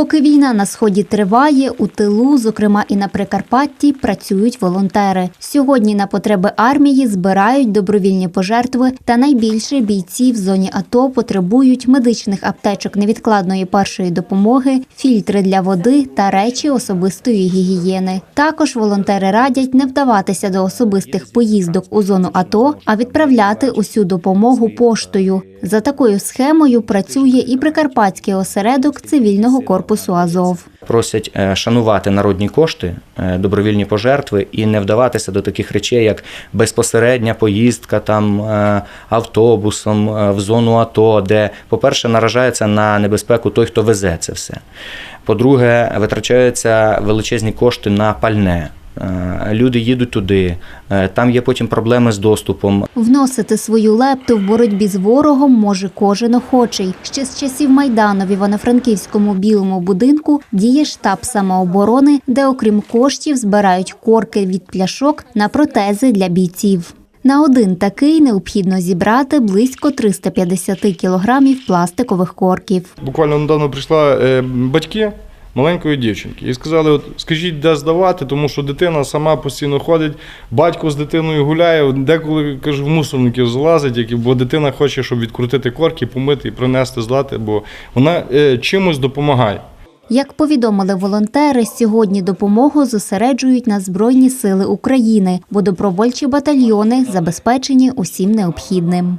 Поки війна на сході триває, у тилу, зокрема і на Прикарпатті, працюють волонтери. Сьогодні на потреби армії збирають добровільні пожертви, та найбільше бійці в зоні АТО потребують медичних аптечок невідкладної першої допомоги, фільтри для води та речі особистої гігієни. Також волонтери радять не вдаватися до особистих поїздок у зону АТО, а відправляти усю допомогу поштою. За такою схемою працює і Прикарпатський осередок цивільного корпусу Азов. Просять е, шанувати народні кошти, е, добровільні пожертви і не вдаватися до таких речей, як безпосередня поїздка там е, автобусом в зону АТО, де, по-перше, наражається на небезпеку той, хто везе це все. По-друге, витрачаються величезні кошти на пальне. Е, Люди їдуть туди, е, там є потім проблеми з доступом. Вносити свою лепту в боротьбі з ворогом може кожен охочий. Ще з часів Майдану в Івано-Франківському білому будинку діє штаб самооборони, де окрім коштів збирають корки від пляшок на протези для бійців. На один такий необхідно зібрати близько 350 кілограмів пластикових корків. Буквально недавно прийшла е, батьки маленької дівчинки і сказали: от скажіть, де здавати, тому що дитина сама постійно ходить, батько з дитиною гуляє, деколи каже, в мусорників залазить, бо дитина хоче, щоб відкрутити корки, помити і принести злати, бо вона е, чимось допомагає. Як повідомили волонтери, сьогодні допомогу зосереджують на Збройні сили України, бо добровольчі батальйони забезпечені усім необхідним.